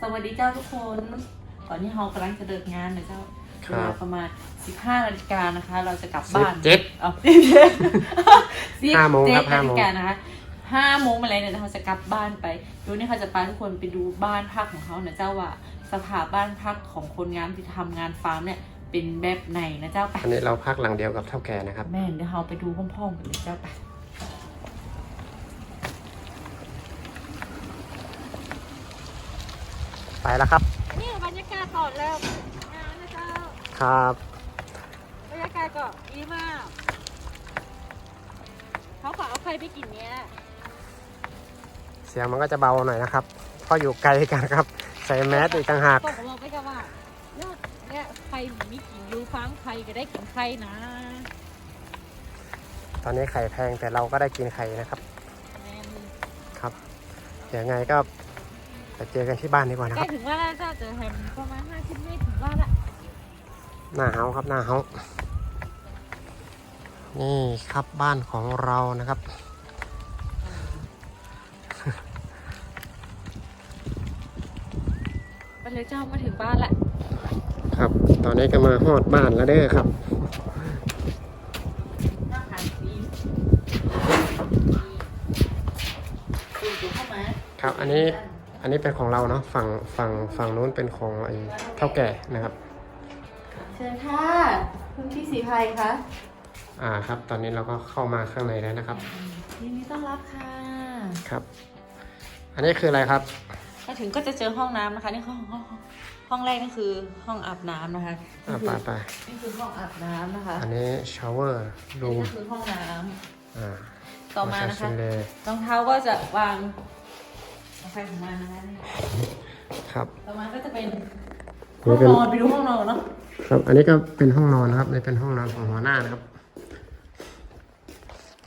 สวัสดีเจ้าทุกคน ตอนนี้เรากำลังจะเดินงานนะเจ้าครับเวลาประมาณ 15นาฬิกานะคะ เราจะกลับบ้านเจ็ดเอาสิบเจ็ดห้าโมงครับ17ห้านาโมฬิงกานะคะห้าโมงมาแล้วเนี่ยเราจะกลับบ้านไปดูนี่เขาจะพาทุกคนไปดูบ้านพักของเขานะเจ้าว่าสภาพบ้านพักของคนงานที่ทำงานฟาร์มเนี่ยเป็นแบบไหนนะเจ้าไปอันนี้เราพักหลังเดียวกับเท่าแก่นะครับ แม่เดี๋ยวเราไปดูพร้อมๆกันเลยเจ้าไป ไป แล้วครับ นี่บรรยากาศตอนเริ่มงานนะเจ้าครับบรรยากาศก็ดีมากเขาขอเอาใครไปกินเนี้ยเสียงมันก็จะเบาหน่อยนะครับเพราะอยู่ไกลกันครับ ใส่แมสอีกต่างหากตกลงไปกันว่าเนี่ยเนี่ยใครมีกินยูฟังใครก็ได้กินใครนะ ตอนนี้ไข่แพงแต่เราก็ได้กินไข่นะครับแม่นครับเดี๋ยวไงก็ ไปเจอกันที่บ้านดีกว่านะใกคล้รับถึงว่าแล้วเจ้าจะแฮมประมาณห้าสิบเมตรถึงว่าละหน้าเฮาครับหน้าเฮานี่ครับบ้านของเรานะครับ ไปเลยเจ้ามาถึงบ้านละครับ ตอนนี้ก็มาฮอดบ้านแล้วเด้อครับ นั่งหาซีคุณดูเข้ามาครับ อันนี้ อันนี้เป็นของเราเนาะฝั่งฝั่งฝั่งนู้นเป็นของไอ้เท่าแก่นะครับ เชิญค่ะคุณพี่สีภัยคะอ่าครับ ตอนนี้เราก็เข้ามาข้างในแล้วนะครับยินดีต้อนรับค่ะครับ อันนี้คืออะไรครับมาถึงก็จะเจอห้องน้ำนะคะนี่ห้องห้องห้องแรกนี่คือห้องอาบน้ำนะคะอ่านี่ไปคือไปนี่คือห้องอาบน้ำนะคะ อันนี้ชาวเวอร์รูนี่มก็คือห้องน้อ่าำต่อมานะคะชิเลรองเท้าก็จะวาง ใครของมันนะคะนี่ครับ ต่อมาก็จะเป็นห้นี่องเป็นนอนไปดูห้องนอนเนาะครับ อันนี้ก็เป็นห้องนอนนะครับนี่เป็นห้องนอนของหัวหน้านะครับ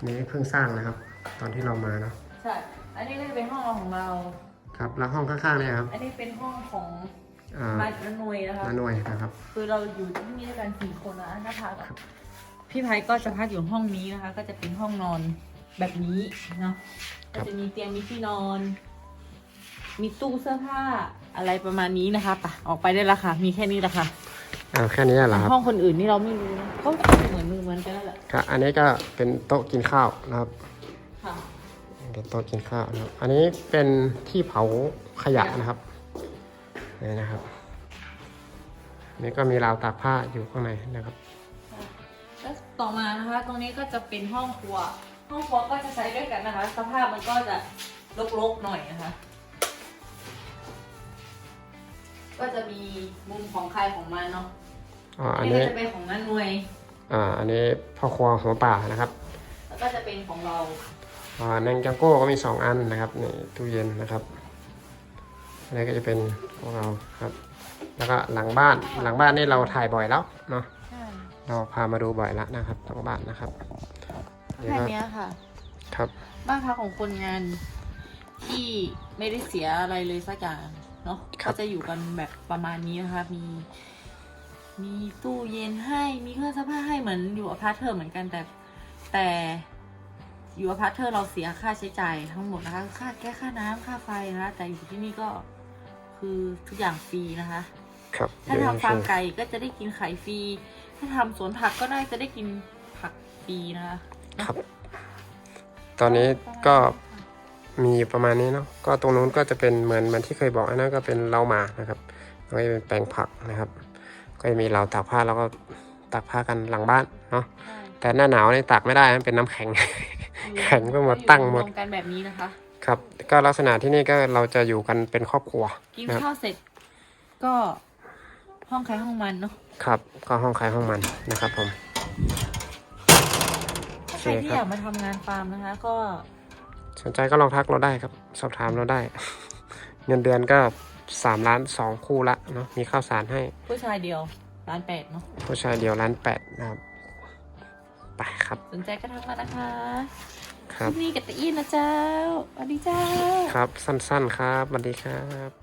นี่เพิ่งสร้างนะครับ ตอนที่เรามาเนาะใช่อันนี้ก็จะเป็นห้องนอนของเรา ครับ แล้วห้องข้างๆเนี่ยครับอันนี้เป็นห้องของอ่าบ้านละหน่วยนะคะน้าหน่วยนะครับ คือเราอยู่ที่นี่ด้วยกันสี่คนนะนะคะพี่ไพก็จะพักอยู่ห้องนี้นะคะ ก็จะเป็นห้องนอนแบบนี้เนาะครัก็บจะมีเตียงมีที่นอน มีตู้เสื้อผ้าอะไรประมาณนี้นะคะไปออกไปได้และค่ะ มีแค่นี้แหละค่ะอ่าแค่นี้เหรอครับห้องคนอื่นนี่เราไม่รู้นะก็เหมือนมือเหมือนกันนั่นแหละครับอันนี้ก็เป็นโต๊ะกินข้าวนะครับค่ะเป็นโต๊ะกินข้าวนะครับ อันนี้เป็นที่เผาขยะนะครับนี่นะครับอันนี่ก็มีราวตากผ้าอยู่ข้างในนะครับแล้วต่อมานะคะ ตรงนี้ก็จะเป็นห้องครัว ห้องครัวก็จะใช้ด้วยกันนะคะ สภาพมันก็จะรกๆหน่อยนะคะ ก็จะมีมุมของใครของมันเนาะอ่าอันนี่ก็นี้จะเป็นของน้าหน่วย อ่าอันนี้พ่อครัวหัวป่านะครับแล้วก็จะเป็นของเรา อ่าแนงจังโก้ก็มีสองอันนะครับนี่ตู้เย็นนะครับอันนี้ก็จะเป็นของเราครับ แล้วก็หลังบ้านหลังบ้านนี่เราถ่ายบ่อยแล้วเนาะใช่เราพามาดูบ่อยแล้วนะครับหลังบ้านนะครับนี่แค่ก็เนี้ยค่ะ ครับ บ้านพักของคนงานที่ไม่ได้เสียอะไรเลยสักอย่าง เนาะครัก็บจะอยู่กันแบบประมาณนี้นะคะมี มีตู้เย็นให้มีเครื่องซักผ้าให้เหมือนอยู่อพาร์ตเทอร์เหมือนกันแต่แต่อยู่อพาร์ตเทอร์เราเสียค่าใช้จ่ายทั้งหมดนะคะ ค่าแก้ค่าน้ำค่าไฟนะคะแต่อยู่ที่นี่ก็คือทุกอย่างฟรีนะคะ ครับ ถ้าเดี๋ยวทำฟาร์มจะไก่ก็จะได้กินไข่ฟรีถ้าทำสวนผักก็น่าจะได้กินผักฟรีนะคะครับ ตอนนี้ก็ มีอยู่ประมาณนี้เนาะก็ตรงนู้นก็จะเป็นเหมือนเหมันที่เคยบอกอันนั้นก็เป็นเล้าหมานะครับแล้วก็จะเป็นแปลงผักนะครับ ก็จะมีเราตากผ้าแล้วก็ตากผ้ากันหลังบ้านเนาะแต่หน้าหนาวนี่ตากไม่ได้มันเป็นน้ำแข็งแข็งไปหมดตั้งหมดรวกันแบบนี้นะคะ ครับ ก็ลักษณะที่นี่ก็เราจะอยู่กันเป็นครอบครัวกินนะครับข้าวเสร็จก็ห้องใครห้องมันเนาะครับ ก็ห้องใครห้องมันนะครับผมถ้าใครที่โอเคครับอยากมาทำงานฟาร์มนะคะ ก็ สนใจก็ลองทักเราได้ครับ สอบถามเราได้ เงินเดือนก็สามล้านสองคู่ละเนาะมีข้าวสารให้ ผู้ชายเดียวร้านแปดเนาะผู้ชายเดียวล้านแปดนะครับไปครับ สนใจก็ทักมานะคะครับที่นี่กับตะอี้นะเจ้าสวัสดีเจ้า ครับ สั้นๆครับสวัสดีครับ